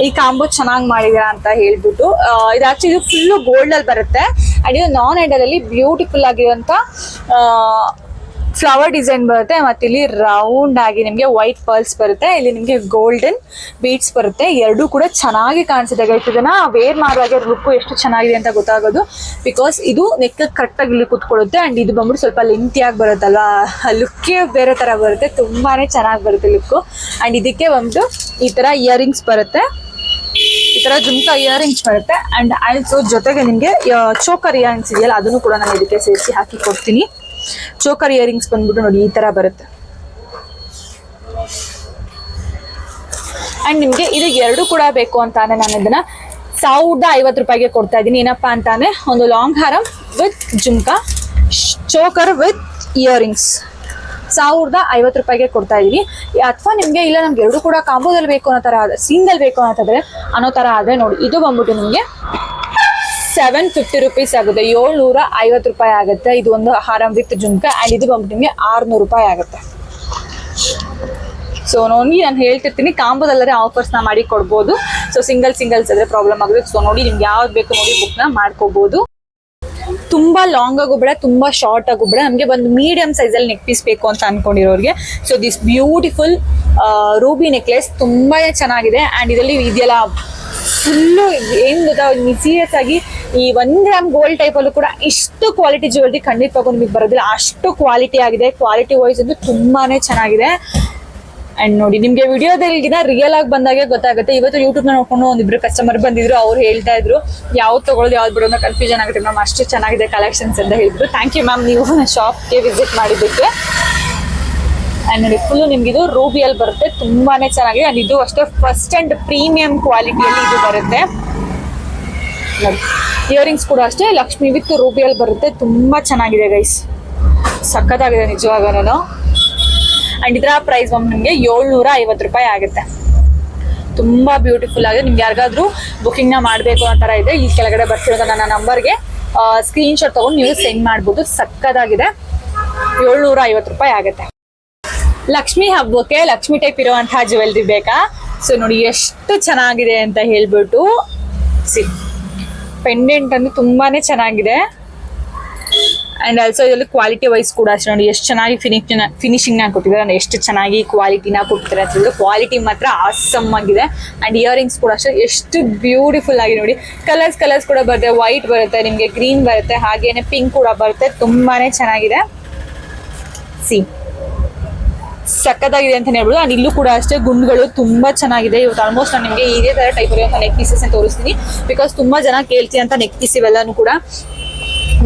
ಈ ಕಾಂಬೋ ಚೆನ್ನಾಗಿ ಮಾಡಿದೀರಾ ಅಂತ ಹೇಳ್ಬಿಟ್ಟು. ಇದು ಆಕ್ಚುಲಿ ಇದು ಫುಲ್ಲು ಗೋಲ್ಡ್ ಅಲ್ಲಿ ಬರುತ್ತೆ. ಅಂಡ್ ಇದು ನಾನ್ ಐಡಲ್ ಅಲ್ಲಿ ಬ್ಯೂಟಿಫುಲ್ ಆಗಿರುವಂತ ಫ್ಲವರ್ ಡಿಸೈನ್ ಬರುತ್ತೆ, ಮತ್ತೆ ಇಲ್ಲಿ ರೌಂಡ್ ಆಗಿ ನಿಮಗೆ ವೈಟ್ ಪರ್ಲ್ಸ್ ಬರುತ್ತೆ, ಇಲ್ಲಿ ನಿಮಗೆ ಗೋಲ್ಡನ್ ಬೀಟ್ಸ್ ಬರುತ್ತೆ, ಎರಡೂ ಕೂಡ ಚೆನ್ನಾಗಿ ಕಾಣಿಸುತ್ತೆ ಗೈಸ್ ಇದನ್ನ ವೇರ್ ಮಾಡುವಾಗ ಲುಕ್ ಎಷ್ಟು ಚೆನ್ನಾಗಿದೆ ಅಂತ ಗೊತ್ತಾಗೋದು. ಬಿಕಾಸ್ ಇದು ನೆಕ್ ಕರೆಕ್ಟಾಗಿ ಇಲ್ಲಿ ಕುತ್ಕೊಳ್ಳುತ್ತೆ ಅಂಡ್ ಇದು ಬಂದ್ಬಿಟ್ಟು ಸ್ವಲ್ಪ ಲೆಂತಿಯಾಗಿ ಬರುತ್ತಲ್ವಾ? ಲುಕ್ಕೇ ಬೇರೆ ತರ ಬರುತ್ತೆ, ತುಂಬಾನೇ ಚೆನ್ನಾಗಿ ಬರುತ್ತೆ ಲುಕ್ಕು ಅಂಡ್ ಇದಕ್ಕೆ ಬಂದು ಈ ತರ ಇಯರಿಂಗ್ಸ್ ಬರುತ್ತೆ. ಈ ತರ ಜುಮ್ಕಾ ಇಯರಿಂಗ್ಸ್ ಬರುತ್ತೆ. ಅಂಡ್ ಆಲ್ಸೋ ಜೊತೆಗೆ ನಿಮಗೆ ಚೋಕರ್ ಇಯರಿಂಗ್ಸ್ ಇದೆಯಲ್ಲ, ಅದನ್ನು ಕೂಡ ನಾನು ಇದಕ್ಕೆ ಸೇರಿಸಿ ಹಾಕಿ ಕೊಡ್ತೀನಿ. ಚೋಕರ್ ಇಯರಿಂಗ್ಸ್ ಬಂದ್ಬಿಟ್ಟು ನೋಡಿ, ಈ ತರ ಬರುತ್ತೆ. ಅಂಡ್ ನಿಮ್ಗೆ ಇದು ಎರಡು ಕೂಡ ಬೇಕು ಅಂತಾನೆ ನಾನು ಇದನ್ನ ಸಾವಿರದ ಐವತ್ತು ರೂಪಾಯಿಗೆ ಕೊಡ್ತಾ ಇದ್ದೀನಿ. ಏನಪ್ಪಾ ಅಂತಾನೆ, ಒಂದು long haram with jhumka choker with earrings ಸಾವಿರದ ಐವತ್ತು ರೂಪಾಯಿಗೆ ಕೊಡ್ತಾ ಇದ್ದೀನಿ. ಅಥವಾ ನಿಮಗೆ ಇಲ್ಲ, ನಮ್ಗೆ ಎರಡು ಕೂಡ ಕಾಂಬೋದಲ್ಲಿ ಬೇಕು ಅನ್ನೋ ಥರ ಆದರೆ ಸಿಂಗಲ್ ಬೇಕು ಅನ್ನೋದಾದ್ರೆ ಅನ್ನೋ ಥರ ಆದರೆ ನೋಡಿ, ಇದು ಬಂದ್ಬಿಟ್ಟು ನಿಮಗೆ ಸೆವೆನ್ ಫಿಫ್ಟಿ ರುಪೀಸ್ ಆಗುತ್ತೆ. ಏಳ್ನೂರ ಐವತ್ತು ರೂಪಾಯಿ ಆಗುತ್ತೆ. ಇದು ಒಂದು ಹಾರಂ ವಿತ್ ಜುಮ್ಕ ಆ್ಯಂಡ್ ಇದು ಬಂದ್ಬಿಟ್ಟು ನಿಮಗೆ ಆರುನೂರು ರೂಪಾಯಿ ಆಗುತ್ತೆ. ಸೊ ನೋಡಿ ನಾನು ಹೇಳ್ತಿರ್ತೀನಿ. ಕಾಂಬೋದಲ್ಲದೆ ಆಫರ್ಸ್ನ ಮಾಡಿ ಕೊಡ್ಬೋದು. ಸೊ ಸಿಂಗಲ್ ಸಿಂಗಲ್ಸ್ ಆದರೆ ಪ್ರಾಬ್ಲಮ್ ಆಗುತ್ತೆ. ಸೊ ನೋಡಿ ನಿಮ್ಗೆ ಯಾವ್ದು ಬೇಕು ನೋಡಿ ಬುಕ್ನ ಮಾಡ್ಕೋಬೋದು. ತುಂಬ ಲಾಂಗ್ ಆಗು ತುಂಬಾ ಶಾರ್ಟ್ ಆಗು ನಮಗೆ ಒಂದು ಮೀಡಿಯಂ ಸೈಜಲ್ಲಿ ನೆಕ್ ಪೀಸ್ ಬೇಕು ಅಂತ ಅನ್ಕೊಂಡಿರೋರಿಗೆ. So this beautiful ruby necklace ತುಂಬಾ ಚೆನ್ನಾಗಿದೆ. ಆ್ಯಂಡ್ ಇದರಲ್ಲಿ ಇದೆಯಲ್ಲ ಫುಲ್ಲು ಏನು ಗೊತ್ತಾ ಸೀರಿಯಸ್ ಆಗಿ ಈ ಒನ್ ಗ್ರಾಮ್ ಗೋಲ್ಡ್ ಟೈಪ್ ಅಲ್ಲೂ ಕೂಡ ಇಷ್ಟು ಕ್ವಾಲಿಟಿ ಜ್ಯುವೆಲ್ರಿ ಖಂಡಿತವಾಗೂ ನಿಮಗೆ ಬರೋದಿಲ್ಲ. ಅಷ್ಟು ಕ್ವಾಲಿಟಿ ಆಗಿದೆ. ಕ್ವಾಲಿಟಿ ವೈಸ್ ಅಂತೂ ತುಂಬಾನೇ ಚೆನ್ನಾಗಿದೆ. ಅಂಡ್ ನೋಡಿ, ನಿಮ್ಗೆ ವಿಡಿಯೋದಲ್ಲಿಗಿನ ರಿಯಲ್ ಆಗಿ ಬಂದಾಗೆ ಗೊತ್ತಾಗುತ್ತೆ. ಇವತ್ತು ಯೂಟ್ಯೂಬ್ ನೋಡ್ಕೊಂಡು ಒಂದಿಬ್ರು ಕಸ್ಟಮರ್ ಬಂದಿದ್ರು, ಅವ್ರು ಹೇಳ್ತಾ ಇದ್ರು, ಯಾವ್ದು ತಗೊಳ್ಳೋದು ಯಾವ್ದು ಬಿಡೋದು ಕನ್ಫ್ಯೂಷನ್ ಆಗುತ್ತೆ ಮ್ಯಾಮ್ ಅಷ್ಟು ಚೆನ್ನಾಗಿದೆ ಕಲೆಕ್ಷನ್ಸ್ ಅಂತ ಹೇಳಿದ್ರು. ಥ್ಯಾಂಕ್ ಯು ಮ್ಯಾಮ್ ನೀವು ಶಾಪ್ಗೆ ವಿಸಿಟ್ ಮಾಡಿದ್ದಕ್ಕೆ. ಅಂಡ್ ನೋಡಿ ಫುಲ್ ನಿಮ್ಗೆ ಇದು ರೂಬಿಯಲ್ಲಿ ಬರುತ್ತೆ. ತುಂಬಾನೇ ಚೆನ್ನಾಗಿದೆ. ಅಂಡ್ ಇದು ಅಷ್ಟೇ ಫಸ್ಟ್ ಆ್ಯಂಡ್ ಪ್ರೀಮಿಯಂ ಕ್ವಾಲಿಟಿಯಲ್ಲಿ ಇದು ಬರುತ್ತೆ. ಇಯರಿಂಗ್ಸ್ ಕೂಡ ಅಷ್ಟೇ, ಲಕ್ಷ್ಮಿ ವಿತ್ ರೂಬಿಯಲ್ಲಿ ಬರುತ್ತೆ. ತುಂಬ ಚೆನ್ನಾಗಿದೆ ಗೈಸ್ ಸಖತ್ತಾಗಿದೆ ನಿಜವಾಗೂ ಆ್ಯಂಡ್ ಇದರ ಪ್ರೈಸ್ ಬಂದು ನಿಮಗೆ ಏಳ್ನೂರ ಐವತ್ತು ರೂಪಾಯಿ ಆಗುತ್ತೆ. ತುಂಬ ಬ್ಯೂಟಿಫುಲ್ ಆಗಿದೆ. ನಿಮ್ಗೆ ಯಾರಿಗಾದ್ರೂ ಬುಕಿಂಗ್ನ ಮಾಡಬೇಕು ಅನ್ನೋ ತರ ಇದೆ ಈ ಕೆಳಗಡೆ ಬರ್ತಿರೋದು ನನ್ನ ನಂಬರ್ಗೆ ಸ್ಕ್ರೀನ್ ಶಾಟ್ ತಗೊಂಡು ನೀವು ಸೆಂಡ್ ಮಾಡ್ಬೋದು. ಸಕ್ಕದಾಗಿದೆ ಏಳ್ನೂರ ಐವತ್ತು ರೂಪಾಯಿ ಆಗುತ್ತೆ. ಲಕ್ಷ್ಮಿ ಹಬ್ಬಕ್ಕೆ ಲಕ್ಷ್ಮಿ ಟೈಪ್ ಇರುವಂತಹ ಜ್ಯುವೆಲ್ರಿ ಬೇಕಾ? ಸೊ ನೋಡಿ, ಎಷ್ಟು ಚೆನ್ನಾಗಿದೆ ಅಂತ ಹೇಳ್ಬಿಟ್ಟು ಸಿ ಪೆಂಡೆಂಟ್ ಅಂದ್ರೆ ತುಂಬಾನೇ ಚೆನ್ನಾಗಿದೆ. ಅಂಡ್ ಆಲ್ಸೋ ಇದರಲ್ಲಿ ಕ್ವಾಲಿಟಿ ವೈಸ್ ಕೂಡ ಅಷ್ಟೇ ನೋಡಿ, ಎಷ್ಟು ಚೆನ್ನಾಗಿ ಫಿನಿಶ್ ಫಿನಿಶಿಂಗ್ ನಾ ಕೊಟ್ಟಿದ್ದಾರೆ. ಎಷ್ಟು ಚೆನ್ನಾಗಿ ಕ್ವಾಲಿಟಿನ ಕೊಟ್ಟಿದ್ದಾರೆ ಅಂತ ಹೇಳಿದ್ರೆ ಕ್ವಾಲಿಟಿ ಮಾತ್ರ ಆಸಮ್ ಆಗಿದೆ. ಅಂಡ್ ಇಯರಿಂಗ್ಸ್ ಕೂಡ ಅಷ್ಟೇ, ಎಷ್ಟು ಬ್ಯೂಟಿಫುಲ್ ಆಗಿ ನೋಡಿ. ಕಲರ್ಸ್ ಕಲರ್ಸ್ ಕೂಡ ಬರುತ್ತೆ ವೈಟ್ ಬರುತ್ತೆ, ನಿಮಗೆ ಗ್ರೀನ್ ಬರುತ್ತೆ, ಹಾಗೇನೆ ಪಿಂಕ್ ಕೂಡ ಬರುತ್ತೆ, ತುಂಬಾನೇ ಚೆನ್ನಾಗಿದೆ. ಸಿ ಸಕ್ಕತ್ತಾಗಿದೆ ಅಂತ ಹೇಳ್ಬೋದು. ಅಂಡ್ ಇಲ್ಲೂ ಕೂಡ ಅಷ್ಟೇ ಗುಂಡ್ಗಳು ತುಂಬಾ ಚೆನ್ನಾಗಿದೆ. ಇವತ್ತು ಆಲ್ಮೋಸ್ಟ್ ನಾನು ನಿಮಗೆ ಇದೇ ತರ ಟೈಪ್ ಇರುವಂತ ನೆಕ್ ಪೀಸಸ್ ತೋರಿಸ್ತೀನಿ. ಬಿಕಾಸ್ ತುಂಬಾ ಜನ ಕೇಳ್ತೀನಿ ಅಂತ ನೆಕ್ ಪೀಸ್ ಇವೆಲ್ಲಾನು ಕೂಡ.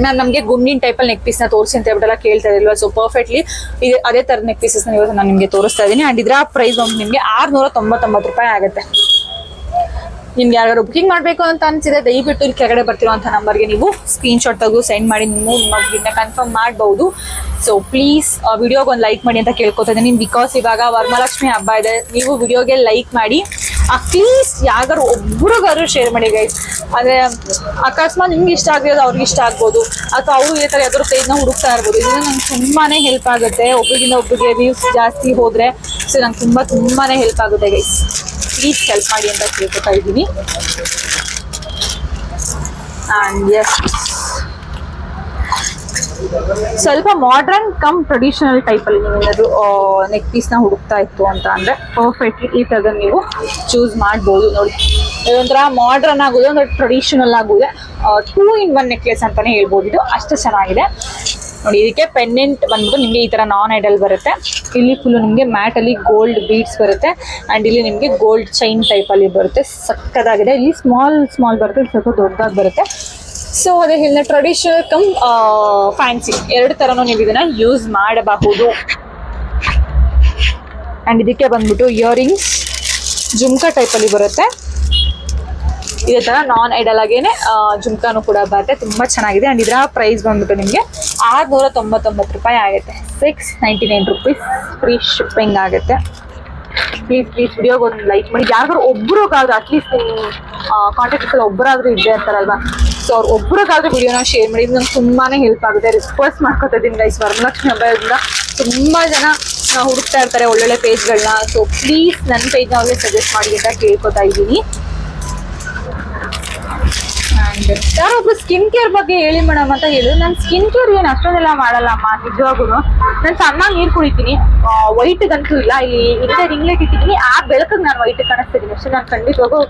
ನಾನು ನಮಗೆ ಗುಂಡಿನ ಟೈಪಲ್ಲಿ ನೆಕ್ ಪೀಸ್ನ ತೋರಿಸಿ ಅಂತ ಹೇಳ್ಬಿಟ್ಟೆಲ್ಲ ಕೇಳ್ತಾ ಇದ್ದಿಲ್ವ ಸೊ ಪರ್ಫೆಕ್ಟ್ಲಿ ಇದು, ಅದೇ ಥರದ ನೆಕ್ ಪೀಸಸ್ನ ಇವತ್ತು ನಾನು ನಿಮಗೆ ತೋರಿಸ್ತಾ ಇದ್ದೀನಿ. ಆ್ಯಂಡ್ ಇದರ ಪ್ರೈಸ್ ಬಂದು ನಿಮಗೆ ಆರುನೂರ ತೊಂಬತ್ತೊಂಬತ್ತು ರೂಪಾಯಿ ಆಗುತ್ತೆ. ನಿಮ್ಗೆ ಯಾರು ಬುಕಿಂಗ್ ಮಾಡಬೇಕು ಅಂತ ಅನ್ಸಿದೆ ದಯವಿಟ್ಟು ಇಲ್ಲಿ ಕೆಳಗಡೆ ಬರ್ತಿರುವಂಥ ನಂಬರ್ಗೆ ನೀವು ಸ್ಕ್ರೀನ್ ಶಾಟ್ ತೆಗೆದು ಸೆಂಡ್ ಮಾಡಿ, ನೀವು ನಿಮ್ಮ ಕನ್ಫರ್ಮ್ ಮಾಡಬಹುದು ಸೊ ಪ್ಲೀಸ್ ವಿಡಿಯೋಗೆ ಒಂದು ಲೈಕ್ ಮಾಡಿ ಅಂತ ಕೇಳ್ಕೊತಾ ಇದ್ದೀನಿ. ಬಿಕಾಸ್ ಇವಾಗ ವರಮಹಾಲಕ್ಷ್ಮಿ ಹಬ್ಬ ಇದೆ, ನೀವು ವಿಡಿಯೋಗೆ ಲೈಕ್ ಮಾಡಿ. ಅಟ್ಲೀಸ್ಟ್ ಯಾರು ಒಬ್ರಿಗಾದ್ರು ಶೇರ್ ಮಾಡಿ ಗೈಸ್ ಅಂದ್ರೆ, ಅಕಸ್ಮಾತ್ ನಿಮ್ಗೆ ಇಷ್ಟ ಆಗಿರೋದು ಅವ್ರಿಗೆ ಇಷ್ಟ ಆಗ್ಬೋದು. ಅಥವಾ ಅವರು ಇದೇ ಥರ ಯಾವ್ದಾದ್ರು ಪೇಜ್ನ ಹುಡುಕ್ತಾ ಇರ್ಬೋದು. ಇದರಿಂದ ನಂಗೆ ತುಂಬಾ ಹೆಲ್ಪ್ ಆಗುತ್ತೆ. ಒಬ್ಬರಿಗಿಂತ ಒಬ್ಬರಿಗೆ ವ್ಯೂಸ್ ಜಾಸ್ತಿ ಹೋದರೆ ಸೊ ನಂಗೆ ತುಂಬ ತುಂಬಾ ಹೆಲ್ಪ್ ಆಗುತ್ತೆ ಗೈಸ್ ಪ್ಲೀಸ್ ಹೆಲ್ಪ್ ಮಾಡಿ ಅಂತ ಕೇಳ್ಕೊತಾ ಇದ್ದೀನಿ. ಆ್ಯಂಡ್ ಎಸ್ ಸ್ವಲ್ಪ ಮಾಡ್ರನ್ ಕಮ್ ಟ್ರೆಡಿಷನಲ್ ಟೈಪಲ್ಲಿ ನೀವು ಏನಾದ್ರು ನೆಕ್ ಪೀಸ್ನ ಹುಡುಕ್ತಾ ಇತ್ತು ಅಂತ ಅಂದರೆ ಪರ್ಫೆಕ್ಟ್ಲಿ ಈ ಥರದ ನೀವು ಚೂಸ್ ಮಾಡ್ಬೋದು ನೋಡಿ. ಇದೊಂಥರ ಮಾಡ್ರನ್ ಆಗೋದು ಒಂದು ಟ್ರೆಡಿಷನಲ್ ಆಗೋದೆ. ಟೂ ಇನ್ ಒನ್ ನೆಕ್ಲೆಸ್ ಅಂತಲೇ ಹೇಳ್ಬೋದು. ಇದು ಅಷ್ಟು ಚೆನ್ನಾಗಿದೆ. ನೋಡಿ, ಇದಕ್ಕೆ ಪೆಂಡೆಂಟ್ ಬಂದ್ಬಿಟ್ಟು ನಿಮಗೆ ಈ ಥರ ನಾನ್ ಐಡಲ್ ಬರುತ್ತೆ. ಇಲ್ಲಿ ಫುಲ್ಲು ನಿಮಗೆ ಮ್ಯಾಟಲ್ಲಿ ಗೋಲ್ಡ್ ಬೀಡ್ಸ್ ಬರುತ್ತೆ. ಆ್ಯಂಡ್ ಇಲ್ಲಿ ನಿಮಗೆ ಗೋಲ್ಡ್ ಚೈನ್ ಟೈಪಲ್ಲಿ ಬರುತ್ತೆ. ಸಕ್ಕದಾಗಿದೆ. ಇಲ್ಲಿ ಸ್ಮಾಲ್ ಸ್ಮಾಲ್ ಬರುತ್ತೆ. ಸ್ವಲ್ಪ ದೊಡ್ಡದಾಗಿ ಬರುತ್ತೆ. ಸೊ ಅದೇ ಇಲ್ಲಿನ ಟ್ರೆಡಿಷನಲ್ ಕಮ್ ಫ್ಯಾನ್ಸಿ ಎರಡು ಥರನೂ ನೀವು ಇದನ್ನ ಯೂಸ್ ಮಾಡಬಹುದು. ಆ್ಯಂಡ್ ಇದಕ್ಕೆ ಬಂದ್ಬಿಟ್ಟು ಇಯರಿಂಗ್ಸ್ ಜುಮ್ಕಾ ಟೈಪಲ್ಲಿ ಬರುತ್ತೆ. ಇದೇ ತರ ನಾನ್ ಐಡಲ್ ಆಗೇನೆ ಜುಮ್ಕಾನು ಕೂಡ ಬರುತ್ತೆ. ತುಂಬಾ ಚೆನ್ನಾಗಿದೆ. ಅಂಡ್ ಇದರ ಪ್ರೈಸ್ ಬಂದ್ಬಿಟ್ಟು ನಿಮಗೆ ಆರುನೂರ ತೊಂಬತ್ತೊಂಬತ್ತು ರೂಪಾಯಿ ಆಗುತ್ತೆ. Six ninety nine rupees free shipping ಆಗುತ್ತೆ. ಪ್ಲೀಸ್ ಪ್ಲೀಸ್ ವಿಡಿಯೋಗೆ ಒಂದು ಲೈಕ್ ಮಾಡಿ. ಯಾರಿಗಾದ್ರು ಒಬ್ರಿಗಾದ್ರೂ ಅಟ್ಲೀಸ್ಟ್ ನಿಮ್ಮ ಕಾಂಟ್ಯಾಕ್ಟ್ಸ್ ಎಲ್ಲ ಒಬ್ಬರಾದ್ರೂ ಇದ್ದೇ ಇರ್ತಾರಲ್ವಾ ಸೊ ಅವ್ರು ಒಬ್ರಿಗಾದ್ರೂ ವಿಡಿಯೋನ ಶೇರ್ ಮಾಡಿ. ನಂಗೆ ತುಂಬಾ ಹೆಲ್ಪ್ ಆಗುತ್ತೆ. ರಿಕ್ವೆಸ್ಟ್ ಮಾಡ್ಕೊತಾ ಇದ್ದೀನಿ ಗೈಸ್ ವರಮಲಕ್ಷ್ಮಿ ಹಬ್ಬದಿಂದ ತುಂಬ ಜನ ಹುಡುಕ್ತಾ ಇರ್ತಾರೆ ಒಳ್ಳೊಳ್ಳೆ ಪೇಜ್ಗಳನ್ನ ಸೊ ಪ್ಲೀಸ್ ನನ್ನ ಪೇಜ್ನ ಅವ್ರಿಗೆ ಸಜೆಸ್ಟ್ ಮಾಡಿ ಅಂತ ಕೇಳ್ಕೊತಾ ಇದ್ದೀನಿ. ಆ್ಯಂಡ್ ಯಾರೊಬ್ರು ಸ್ಕಿನ್ ಕೇರ್ ಬಗ್ಗೆ ಹೇಳಿ ಮೇಡಮ್ ಅಂತ ಹೇಳಿದ್ರು ನಾನು ಸ್ಕಿನ್ ಕೇರ್ ಏನು ಅಷ್ಟೊಂದೆಲ್ಲ ಮಾಡಲ್ಲಮ್ಮ ನಿಜವಾಗೂ ನಾನು ಚೆನ್ನಾಗಿ ನೀರು ಕುಡಿತೀನಿ. ವೈಟ್ ಗಂತೂ ಇಲ್ಲ, ಇಲ್ಲಿ ಹಿಂದೆ ರಿಂಗ್ಲೆಟ್ ಇಟ್ಟಿದ್ದೀನಿ. ಆ ಬೆಳಕಿಗೆ ನಾನು ವೈಟ್ ಕಾಣಿಸ್ತಿದ್ದೀನಿ. ಅಷ್ಟೇ, ನಾನು ಖಂಡಿತವಾಗೂ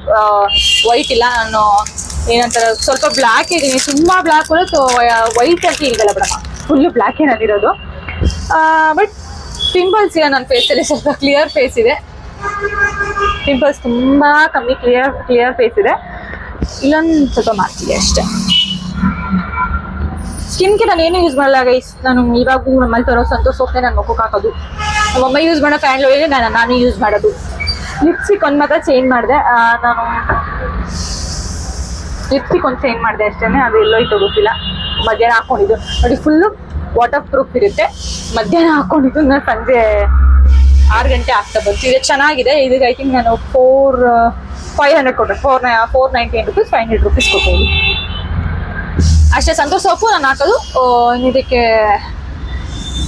ವೈಟ್ ಇಲ್ಲ, ನಾನು ಏನಂತಾರೆ, ಸ್ವಲ್ಪ ಬ್ಲ್ಯಾಕ್ ಇದ್ದೀನಿ. ತುಂಬ ಬ್ಲ್ಯಾಕ್ ಸೊ ವೈಟ್ ಅಂತ ಇಲ್ವಲ್ಲ ಮೇಡಮ್ ಫುಲ್ಲು ಬ್ಲ್ಯಾಕ್ ಏನದಿರೋದು ಬಟ್ ಪಿಂಪಲ್ಸ್ ಇಲ್ಲ ನನ್ನ ಫೇಸಲ್ಲಿ ಸ್ವಲ್ಪ ಕ್ಲಿಯರ್ ಫೇಸ್ ಇದೆ. ಪಿಂಪಲ್ಸ್ ತುಂಬ ಕಮ್ಮಿ ಕ್ಲಿಯರ್ ಕ್ಲಿಯರ್ ಫೇಸ್ ಇದೆ. ಇಲ್ಲೊಂದು ಸ್ವಲ್ಪ ಮಾಡ್ತೀವಿ ಅಷ್ಟೇ ಸ್ಕಿನ್ಗೆ ನಾನು ಏನು ಯೂಸ್ ಮಾಡಲ್ಲ ಗೈಸ್ ನಾನು ಇವಾಗೂ ನಮ್ಮಲ್ಲಿ ತರೋ ಸಂತೋಷ್ ಹೋಗ್ತೇನೆ ನಾನು ಮುಖಕ್ಕೆ ಹಾಕೋದು ನಮ್ಮಮ್ಮ ಯೂಸ್ ಮಾಡೋ ಫ್ಯಾನ್ ಒಳಗೆ ನಾನು ನಾನು ಯೂಸ್ ಮಾಡೋದು ಲಿಪ್ಸ್ಟಿಕ್ ಒಂದು ಮಾತ್ರ ಚೇಂಜ್ ಮಾಡಿದೆ ನಾನು ಲಿಪ್ಸ್ಟಿಕ್ ಒಂದು ಚೇಂಜ್ ಮಾಡಿದೆ ಅಷ್ಟೇ ಅದು ಎಲ್ಲೋಯ್ತು ಗೊತ್ತಿಲ್ಲ ಮಧ್ಯಾಹ್ನ ಹಾಕೊಂಡಿದ್ದು ನೋಡಿ ಫುಲ್ಲು ವಾಟರ್ ಪ್ರೂಫ್ ಇರುತ್ತೆ ಮಧ್ಯಾಹ್ನ ಹಾಕೊಂಡಿದ್ದು ನಾನು ಸಂಜೆ ಆರು ಗಂಟೆ ಆಗ್ತಾ ಬಂತು. ಇದು ಚೆನ್ನಾಗಿದೆ. ಇದಕ್ಕೆ ಐ ತಿಂಕ್ ನಾನು ಫೋರ್ ಫೈವ್ ಹಂಡ್ರೆಡ್ ಕೊಟ್ಟೆ. Four four ninety eight rupees five hundred rupees ಕೊಟ್ಟೋದು ಅಷ್ಟೇ ಸಂತೋಷ ಸೋಪು ನಾನು ಹಾಕೋದು. ಇದಕ್ಕೆ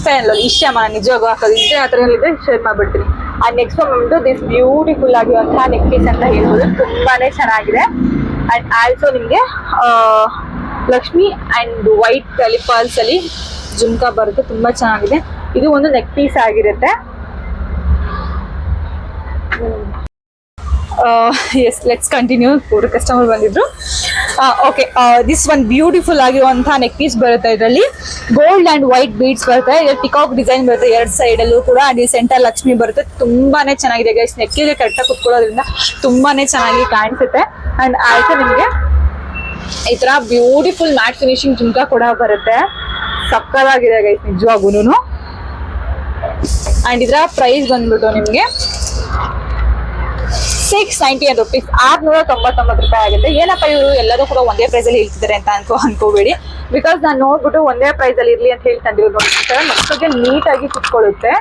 ಫ್ಯಾನ್ ಇಷ್ಟ ಮಾ ನಿಜವಾಗೂ ಹಾಕೋದು. ಇಷ್ಟೇ ಆ ಥರ ಹೇಳಿದ್ರೆ ಶೇರ್ ಮಾಡಿಬಿಡ್ತೀನಿ. ಆ ನೆಕ್ಸ್ಟ್ ಬಂದ್ಬಿಟ್ಟು ದಿಸ್ ಬ್ಯೂಟಿಫುಲ್ ಆಗಿರುವಂತಹ ನೆಕ್ ಪೀಸ್ ಅಂತ ಹೇಳ್ಬೋದು. ತುಂಬಾ ಚೆನ್ನಾಗಿದೆ. ಆ್ಯಂಡ್ ಆಲ್ಸೋ ನಿಮಗೆ ಲಕ್ಷ್ಮಿ ಆ್ಯಂಡ್ ವೈಟ್ ಅಲ್ಲಿ ಜುಮ್ಕಾ ಬರುತ್ತೆ ತುಂಬಾ ಚೆನ್ನಾಗಿದೆ. ಇದು ಒಂದು ನೆಕ್ ಪೀಸ್ ಆಗಿರುತ್ತೆ. Yes let's continue four customer ಬಂದಿದ್ರು. ಓಕೆ ದಿಸ್ ಒನ್ ಬ್ಯೂಟಿಫುಲ್ ಆಗಿರುವಂತಹ ನೆಕ್ ಪೀಸ್ ಬರುತ್ತೆ ಇದರಲ್ಲಿ. ಗೋಲ್ಡ್ ಅಂಡ್ ವೈಟ್ ಬೀಡ್ಸ್ ಬರುತ್ತೆ. ಟಿಕಾಕ್ ಡಿಸೈನ್ ಬರುತ್ತೆ ಎರಡು ಸೈಡಲ್ಲೂ ಕೂಡ. ಈ ಸೆಂಟರ್ ಲಕ್ಷ್ಮಿ ಬರುತ್ತೆ. ತುಂಬಾನೇ ಚೆನ್ನಾಗಿದೆ ಗೈಸ್ ನೆಕ್ಕಿಗೆ ಕರೆಕ್ಟಾಗಿ ಕುತ್ಕೊಳ್ಳೋದ್ರಿಂದ ತುಂಬಾನೇ ಚೆನ್ನಾಗಿ ಕಾಣಿಸುತ್ತೆ. ಅಂಡ್ ಆಯ್ತು ನಿಮಗೆ ಈ ತರ ಬ್ಯೂಟಿಫುಲ್ ಮ್ಯಾಟ್ ಫಿನಿಶಿಂಗ್ ಜುಮ್ಕಾ ಕೂಡ ಬರುತ್ತೆ. ಸಕ್ಕದಾಗಿದೆ ಗೈಸ್ ನಿಜವಾಗೂನು ಅಂಡ್ ಇದರ ಪ್ರೈಸ್ ಬಂದ್ಬಿಟ್ಟು ನಿಮಗೆ ಸಿಕ್ಸ್ ನೈಂಟಿ ಏನ್ ರುಪೀಸ್ ಆರ್ನೂರ ತೊಂಬತ್ತೊಂಬತ್ತು ರೂಪಾಯಿ ಆಗುತ್ತೆ. ಏನಪ್ಪ ಇವರು? ಎಲ್ಲರೂ ಕೂಡ ಒಂದೇ ಪ್ರೈಸ್ ಅಲ್ಲಿ ಹೇಳ್ತಿದ್ದಾರೆ ಅಂತ ಅನ್ಕೋ, ಅನ್ಕೋಬೇಡಿ. ಬಿಕಾಸ್ ನಾನು ನೋಡ್ಬಿಟ್ಟು ಒಂದೇ ಪ್ರೈಸ್ ಅಲ್ಲಿ ಇರ್ಲಿ ಅಂತ ಹೇಳಿ ತಂದಿರೋದು ನೋಡಿ. ಮಕ್ಕಳಿಗೆ ನೀಟಾಗಿ ಕುತ್ಕೊಳ್ಳುತ್ತೆ.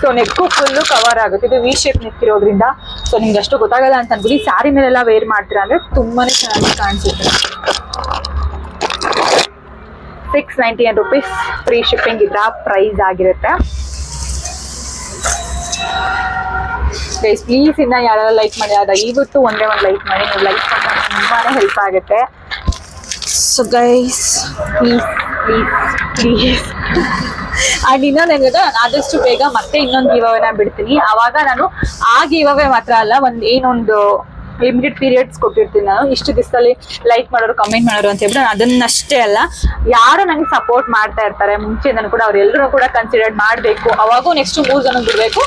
ಸೊ ನೆಕ್ಕು ಫುಲ್ಲು ಕವರ್ ಆಗುತ್ತೆ. ಇದು ವಿ ಶೇಪ್ ನೆಕ್ ಇರೋದ್ರಿಂದ ಸೊ ನಿಮ್ಗೆ ಅಷ್ಟು ಗೊತ್ತಾಗಲ್ಲ ಅಂತ ಅನ್ಬಿಡಿ. ಸ್ಯಾರಿ ಮೇಲೆಲ್ಲ ವೇರ್ ಮಾಡ್ತೀರಾ ಅಂದ್ರೆ ತುಂಬಾನೇ ಚೆನ್ನಾಗಿ ಕಾಣಿಸುತ್ತೆ. Six ninety nine rupees free shipping ಇದ್ರ ಪ್ರೈಸ್ ಆಗಿರುತ್ತೆ. ಗೈಸ್ ಪ್ಲೀಸ್ ಇನ್ನ ಯಾರು ಲೈಕ್ ಮಾಡಿ ದಯವಿಟ್ಟು ಒಂದೇ ಒಂದು ಲೈಕ್ ಮಾಡಿ, ನೀವು ಲೈಕ್ ಮಾಡಿದ್ರೆ ತುಂಬಾನೇ ಹೆಲ್ಪ್ ಆಗುತ್ತೆ. So guys please please please and ನಾನು ಆದಷ್ಟು ಬೇಗ ಮತ್ತೆ ಇನ್ನೊಂದು ಗೀವವೇನ ಬಿಡ್ತೀನಿ. ಆವಾಗ ನಾನು ಆ ಗೀವವೇ ಮಾತ್ರ ಅಲ್ಲ, ಒಂದು ಏನೊಂದು ಲಿಮಿಟೆಡ್ ಪೀರಿಯಡ್ಸ್ ಕೊಟ್ಟಿರ್ತೀನಿ ನಾನು. ಇಷ್ಟು ದಿವಸದಲ್ಲಿ ಲೈಕ್ ಮಾಡೋರು ಕಮೆಂಟ್ ಮಾಡೋರು ಅಂತ ಹೇಳ್ಬಿಟ್ಟು ಅದನ್ನಷ್ಟೇ ಅಲ್ಲ, ಯಾರು ನನಗೆ ಸಪೋರ್ಟ್ ಮಾಡ್ತಾ ಇರ್ತಾರೆ. ಮುಂಚೆ ನಾನು ಕೂಡ ಅವರೆಲ್ಲರೂ ಕೂಡ ಕನ್ಸಿಡರ್ ಮಾಡಬೇಕು. ಅವಾಗೂ ನೆಕ್ಸ್ಟ್ ಮೂರು ಜನ ಬಿಡಬೇಕು.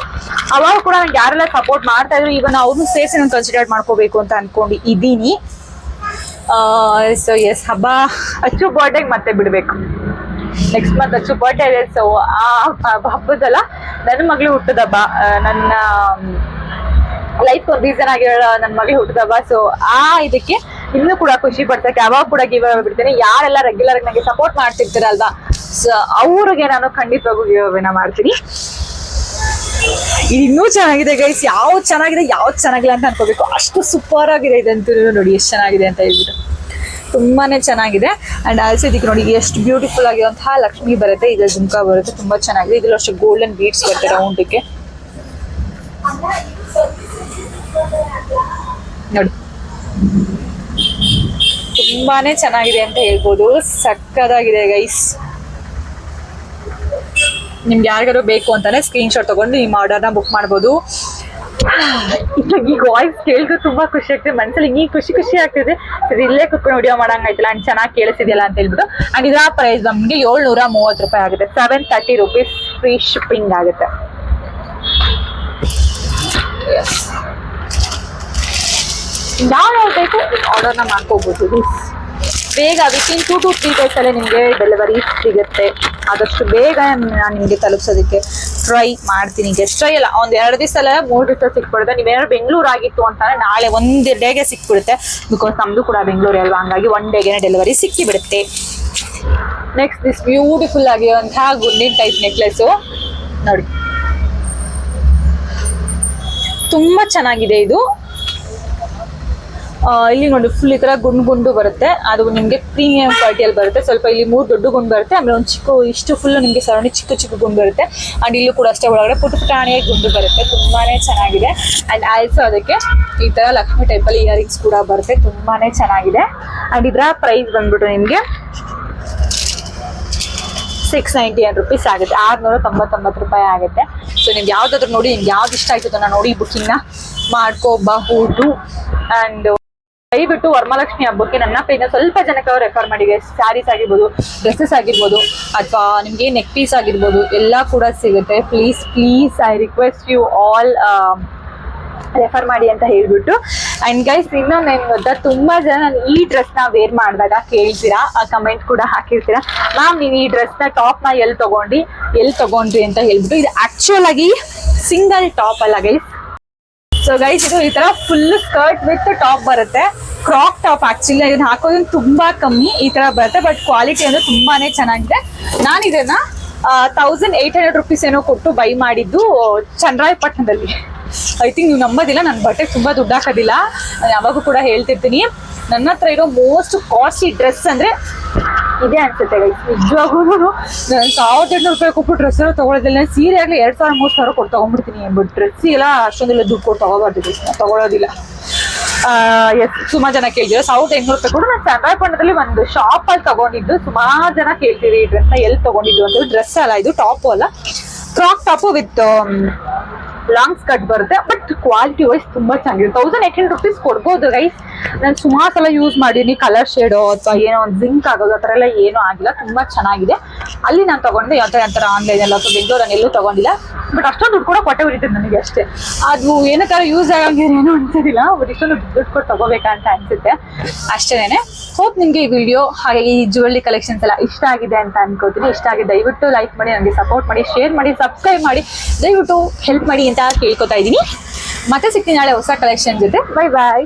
ಅವಾಗ ಕೂಡ ನನಗೆ ಯಾರೆಲ್ಲ ಸಪೋರ್ಟ್ ಮಾಡ್ತಾ ಇದ್ರು ಇವನ್ ಅವ್ರನ್ನೂ ಸೇರಿಸಿ ನಾನು ಕನ್ಸಿಡರ್ ಮಾಡ್ಕೋಬೇಕು ಅಂತ ಅನ್ಕೊಂಡು ಇದ್ದೀನಿ. ಸೊ ಎಸ್ ಹಬ್ಬ ಅಚ್ಚು ಬರ್ಡೇಗೆ ಮತ್ತೆ ಬಿಡಬೇಕು. ನೆಕ್ಸ್ಟ್ ಮಂತ್ ಅಚ್ಚು ಬರ್ಡೇ ಇದೆ ಸೊ ಆ ಹಬ್ಬ- ಹಬ್ಬದಲ್ಲ ನನ್ನ ಮಗಳು ಹುಟ್ಟದ ಹಬ್ಬ. ನನ್ನ ಲೈಫ್ ರೀಸನ್ ಆಗಿರೋ ನನ್ನ ಮಗಳು ಹುಟ್ಟಿದವ ಸೊ ಆ ಇದಕ್ಕೆ ಇನ್ನೂ ಕೂಡ ಖುಷಿ ಪಡ್ತಕ್ಕೆ ಅವಾಗ ಕೂಡ ಗಿವ್ ಬಿಡ್ತೇನೆ ಯಾರೆಲ್ಲ ರೆಗ್ಯುಲರ್ ಆಗಿ ನನಗೆ ಸಪೋರ್ಟ್ ಮಾಡ್ತಿರ್ತೀರಲ್ವಾ? ಸೊ ಅವ್ರಿಗೆ ನಾನು ಖಂಡಿತವಾಗೂ ಗಿವ್ ಅವೇನ ಮಾಡ್ತೀನಿ. ಇದು ಇನ್ನೂ ಚೆನ್ನಾಗಿದೆ ಗೈಸ್ ಯಾವ್ದು ಚೆನ್ನಾಗಿದೆ ಯಾವ್ದು ಚೆನ್ನಾಗಿಲ್ಲ ಅಂತ ಅನ್ಕೋಬೇಕು. ಅಷ್ಟು ಸೂಪರ್ ಆಗಿದೆ ಇದಂತೂ ನೋಡಿ, ಎಷ್ಟು ಚೆನ್ನಾಗಿದೆ ಅಂತ ಹೇಳ್ಬಿಟ್ಟು. ತುಂಬಾನೇ ಚೆನ್ನಾಗಿದೆ. ಅಂಡ್ ಆಲ್ಸೋ ಇದಕ್ಕೆ ನೋಡಿ, ಎಷ್ಟು ಬ್ಯೂಟಿಫುಲ್ ಆಗಿರುವಂತಹ ಲಕ್ಷ್ಮಿ ಬರುತ್ತೆ. ಈಗ ಜುಮ್ಕಾ ಬರುತ್ತೆ. ತುಂಬಾ ಚೆನ್ನಾಗಿದೆ. ಇದ್ರಲ್ಲಿ ಅಷ್ಟು ಗೋಲ್ಡನ್ ಬೀಡ್ಸ್ ಬರುತ್ತೆ ರೌಂಡಕ್ಕೆ ನೋಡಿ. ತುಂಬಾನೇ ಚೆನ್ನಾಗಿದೆ ಅಂತ ಹೇಳ್ಬೋದು. ಸಕ್ಕದಾಗಿದೆ ಗೈಸ್ ನಿಮ್ಗೆ ಯಾರಿಗಾರು ಬೇಕು ಅಂತಾನೆ ಸ್ಕ್ರೀನ್ ಶಾಟ್ ತಗೊಂಡು ನಿಮ್ಮ ಆರ್ಡರ್ನ ಬುಕ್ ಮಾಡ್ಬೋದು. ಈಗ ವಾಯ್ಸ್ ಕೇಳಿದ್ರು ತುಂಬಾ ಖುಷಿ ಆಗ್ತಿದೆ. ಮನ್ಸಲ್ಲಿ ಹಿಂಗೆ ಖುಷಿ ಖುಷಿ ಆಗ್ತಿದೆ. ಇಲ್ಲೇ ಕುತ್ಕೊಂಡು ವಿಡಿಯೋ ಮಾಡಂಗಾಯ್ತಲ್ಲ ಅಂಡ್ ಚೆನ್ನಾಗಿ ಕೇಳಿಸಿದೆಯಲ್ಲ ಅಂತ ಹೇಳ್ಬಿಟ್ಟು. ಅಂಡ್ ಇದರ ಪ್ರೈಸ್ ನಮಗೆ ಏಳ್ನೂರ ಮೂವತ್ತು ರೂಪಾಯಿ ಆಗುತ್ತೆ. Seven thirty rupees free shipping ಆಗುತ್ತೆ. ಯಾವ ಬೇಕು ಆರ್ಡರ್ನ ಮಾಡ್ಕೋಬಹುದು ಬೇಗ within two two three days ಅಲ್ಲೇ ನಿಮಗೆ ಡೆಲಿವರಿ ಸಿಗುತ್ತೆ. ಆದಷ್ಟು ಬೇಗ ನಾನು ನಿಮಗೆ ತಲುಪಿಸೋದಕ್ಕೆ ಟ್ರೈ ಮಾಡ್ತೀನಿ. ಜಸ್ಟ್ ಟ್ರೈ ಅಲ್ಲ, ಒಂದು ಎರಡು ದಿವಸ ಅಲ್ಲ, ಮೂರು ದಿವಸ ಸಿಕ್ಬಿಡುತ್ತೆ. ನೀವೇನಾದ್ರು ಬೆಂಗಳೂರು ಆಗಿತ್ತು ಅಂತಂದರೆ ನಾಳೆ ಒಂದು ಡೇಗೆ ಸಿಕ್ಬಿಡುತ್ತೆ. ಬಿಕಾಸ್ ನಮ್ದು ಕೂಡ ಬೆಂಗಳೂರು ಅಲ್ವಾ? ಹಂಗಾಗಿ ಒನ್ ಡೇಗೆ ಡೆಲಿವರಿ ಸಿಕ್ಕಿಬಿಡುತ್ತೆ. ನೆಕ್ಸ್ಟ್ ದಿಸ್ ಬ್ಯೂಟಿಫುಲ್ ಆಗಿರುವಂತಹ ಗುಂಡಿನ ಟೈಪ್ ನೆಕ್ಲೆಸು ನೋಡಿ. ತುಂಬಾ ಚೆನ್ನಾಗಿದೆ ಇದು. ಇಲ್ಲಿ ನೋಡಿ ಫುಲ್ ಈ ತರ ಗುಂಡು ಗುಂಡು ಬರುತ್ತೆ. ಅದು ನಿಮಗೆ ಪ್ರೀಮಿಯಂ ಕ್ವಾಲಿಟಿಯಲ್ಲಿ ಬರುತ್ತೆ. ಸ್ವಲ್ಪ ಇಲ್ಲಿ ಮೂರು ದೊಡ್ಡ ಗುಂಡು ಬರುತ್ತೆ. ಆಮೇಲೆ ಒಂದು ಚಿಕ್ಕ, ಇಷ್ಟು ಫುಲ್ ನಿಮಗೆ ಸರಣಿ ಚಿಕ್ಕ ಚಿಕ್ಕ ಗುಂಡು ಬರುತ್ತೆ. ಅಂಡ್ ಇಲ್ಲೂ ಕೂಡ ಅಷ್ಟೇ ಒಳಗಡೆ ಪುಟ್ಟ ಪುಟಾಣಿಯ ಗುಂಡು ಬರುತ್ತೆ. ತುಂಬಾನೇ ಚೆನ್ನಾಗಿದೆ. ಅಂಡ್ ಆಲ್ಸೋ ಅದಕ್ಕೆ ಈ ತರ ಲಕ್ಷ್ಮಿ ಟೈಪಲ್ಲಿ ಇಯರಿಂಗ್ಸ್ ಕೂಡ ಬರುತ್ತೆ. ತುಂಬಾನೇ ಚೆನ್ನಾಗಿದೆ. ಅಂಡ್ ಇದರ ಪ್ರೈಸ್ ಬಂದ್ಬಿಟ್ಟು ನಿಮಗೆ ಸಿಕ್ಸ್ ನೈಂಟಿ ಏನ್ ರುಪೀಸ್ ಆಗುತ್ತೆ. ಆರ್ನೂರ ತೊಂಬತ್ತೊಂಬತ್ತು ರೂಪಾಯಿ ಆಗುತ್ತೆ. ಸೊ ನೀವು ಯಾವ್ದಾದ್ರು ನೋಡಿ, ನಿಮ್ಗೆ ಯಾವ್ದು ಇಷ್ಟ ಆಯ್ತು ಅದನ್ನ ನೋಡಿ ಬುಕ್ಕಿಂಗ್ನ ಮಾಡ್ಕೋಬಹುದು ಅಂಡ್ ದಯವಿಟ್ಟು ವರಮಹಾಲಕ್ಷ್ಮಿ ಹಬ್ಬಕ್ಕೆ ನನ್ನ ಪೇಜ್ನ ಸ್ವಲ್ಪ ಜನಕ್ಕೆ ರೆಫರ್ ಮಾಡಿ. ಸ್ಯಾರೀಸ್ ಆಗಿರ್ಬೋದು ಡ್ರೆಸ್ಸಸ್ ಆಗಿರ್ಬೋದು, ಅಥವಾ ನಿಮಗೆ ನೆಕ್ ಪೀಸ್ ಆಗಿರ್ಬೋದು, ಎಲ್ಲ ಕೂಡ ಸಿಗುತ್ತೆ. Please please I request you all refer ಮಾಡಿ ಅಂತ ಹೇಳ್ಬಿಟ್ಟು. ಅಂಡ್ ಗೈಸ್ ಇನ್ನೊಂದು ಏನ್ ಗೊತ್ತಾ? ತುಂಬಾ ಜನ ನಾನು ಈ ಡ್ರೆಸ್ನ ವೇರ್ ಮಾಡಿದಾಗ ಕೇಳ್ತೀರಾ? ಕಮೆಂಟ್ ಕೂಡ ಹಾಕಿರ್ತೀರಾ? ಮ್ಯಾಮ್ ನೀವು ಈ ಡ್ರೆಸ್ನ ಟಾಪ್ನ ಎಲ್ಲಿ ತಗೊಂಡ್ರಿ? ಎಲ್ಲಿ ತಗೊಂಡ್ರಿ ಅಂತ ಹೇಳ್ಬಿಟ್ಟು, ಇದು ಆಕ್ಚುಲ್ ಆಗಿ ಸಿಂಗಲ್ ಟಾಪ್ ಅಲ್ಲ ಗೈಸ್ ಸೊ ಗೈಸ್ ಇದು ಈ ತರ ಫುಲ್ ಸ್ಕರ್ಟ್ ವಿತ್ ಟಾಪ್ ಬರುತ್ತೆ. ಕ್ರಾಪ್ ಟಾಪ್ ಆಕ್ಚುಲಿ ಇದನ್ನ ಹಾಕೋದು ತುಂಬಾ ಕಮ್ಮಿ ಈ ತರ ಬರುತ್ತೆ ಬಟ್ ಕ್ವಾಲಿಟಿ ಅಂದ್ರೆ ತುಂಬಾನೇ ಚೆನ್ನಾಗಿದೆ. ನಾನು ಇದನ್ನ ತೌಸಂಡ್ ಏಟ್ ಹಂಡ್ರೆಡ್ ರುಪೀಸ್ ಏನೋ ಕೊಟ್ಟು ಬೈ ಮಾಡಿದ್ದು, ಚಂದ್ರಾಯಪಟ್ಟಣದಲ್ಲಿ. ಐ ಥಿಂಕ್ ನೀವು ನಂಬೋದಿಲ್ಲ, ನನ್ನ ಬಟ್ಟೆ ತುಂಬಾ ದುಡ್ಡು ಹಾಕೋದಿಲ್ಲ. ಯಾವಾಗೂ ಕೂಡ ಹೇಳ್ತಿರ್ತೀನಿ, ನನ್ನ ಹತ್ರ ಇರೋ ಮೋಸ್ಟ್ ಕಾಸ್ಟ್ಲಿ ಡ್ರೆಸ್ ಅಂದ್ರೆ ಇದೆ ಅನ್ಸುತ್ತೆ ಗೈಸ್ ನಿಜವಾಗೂ ನಾನು ಸಾವಿರದ ಎಂಟುನೂರು ರೂಪಾಯಿ ಕೊಟ್ಟು ಡ್ರೆಸ್ ಎಲ್ಲ ತಗೊಳ್ಳೋದಿಲ್ಲ ಸೀರೆ ಆಗಲಿ ಎರಡು ಸಾವಿರ, ಮೂರು ಸಾವಿರ ಕೊಟ್ಟು ತಗೊಂಡ್ಬಿಡ್ತೀನಿ ಬಟ್ ಡ್ರೆಸ್ ಎಲ್ಲ ಅಷ್ಟೊಂದಿಲ್ಲ, ದುಡ್ಡು ಕೊಟ್ಟು ತಗೋಬಾರ್ದು ತಗೊಳ್ಳೋದಿಲ್ಲ ಸುಮಾರು ಜನ ಕೇಳಿದ್ರು ಸಾವಿರದ ಎಂಟ್ನೂರು ರೂಪಾಯಿ ಕೂಡ. ನಾನು ಚಂದ್ರಾಯಪಟ್ಟಣದಲ್ಲಿ ಒಂದು ಶಾಪ್ ಅಲ್ಲಿ ತಗೊಂಡಿದ್ದು. ಸುಮಾರು ಜನ ಕೇಳ್ತೀರಿ ಈ ಡ್ರೆಸ್ನ ಎಲ್ಲಿ ತಗೊಂಡಿದ್ದು ಅಂತ. ಡ್ರೆಸ್ ಅಲ್ಲ, ಇದು ಟಾಪ್ ಅಲ್ಲ. Crop top with long skirt ಬರುತ್ತೆ. ಬಟ್ ಕ್ವಾಲಿಟಿ ವೈಸ್ ತುಂಬಾ ಚೆನ್ನಾಗಿದೆ. ತೌಸಂಡ್ ಏಟ್ ಹಂಡ್ರೆಡ್ ರುಪೀಸ್ ಕೊಡ್ಬೋದು ಗೈಸ್ ನಾನು ಸುಮಾರು ಸಲ ಯೂಸ್ ಮಾಡೀನಿ ಕಲರ್ ಶೇಡೋ ಅಥವಾ ಏನೋ ಒಂದು ಜಿಂಕ್ ಆಗೋದು ಆ ಥರ ಎಲ್ಲ ಏನೂ ಆಗಿಲ್ಲ. ತುಂಬಾ ಚೆನ್ನಾಗಿದೆ. ಅಲ್ಲಿ ನಾನು ತಗೊಂಡೆ ಯಾವ ಥರ ಆನ್ಲೈನ್ ಎಲ್ಲ ಅಥವಾ ಬೆಂಗಳೂರಲ್ಲಿ ಎಲ್ಲೂ ತಗೊಂಡಿಲ್ಲ. ಬಟ್ ಅಷ್ಟೊಂದು ದುಡ್ಡು ಕೂಡ ಕೊಟ್ಟೆ ಉರಿತದೆ ನನಗೆ ಅಷ್ಟೇ. ಅದು ಏನೋ ಥರ ಯೂಸ್ ಏನೂ ಅನ್ಸೋದಿಲ್ಲ ಬಟ್ ಇಷ್ಟೊಂದು ದುಡ್ಡು ಕೊಟ್ಟು ತಗೋಬೇಕಂತ ಅನ್ಸುತ್ತೆ. ಅಷ್ಟೇನೆ ಹೋಪ್ ನಿಮಗೆ ಈ ವಿಡಿಯೋ ಹಾಗೆ ಈ ಜ್ಯುವೆಲ್ರಿ ಕಲೆಕ್ಷನ್ಸ್ ಎಲ್ಲ ಇಷ್ಟ ಆಗಿದೆ ಅಂತ ಅನ್ಕೋತೀನಿ. ಇಷ್ಟ ಆಗಿದೆ ದಯವಿಟ್ಟು ಲೈಕ್ ಮಾಡಿ, ನನಗೆ ಸಪೋರ್ಟ್ ಮಾಡಿ ಶೇರ್ ಮಾಡಿ ಸಬ್ಸ್ಕ್ರೈಬ್ ಮಾಡಿ. ದಯವಿಟ್ಟು ಹೆಲ್ಪ್ ಮಾಡಿ ಅಂತ ಕೇಳ್ಕೊತಾ ಇದ್ದೀನಿ. ಮತ್ತೆ ಸಿಗ್ತೀನಿ ನಾಳೆ ಹೊಸ ಕಲೆಕ್ಷನ್ ಜೊತೆ. Bye bye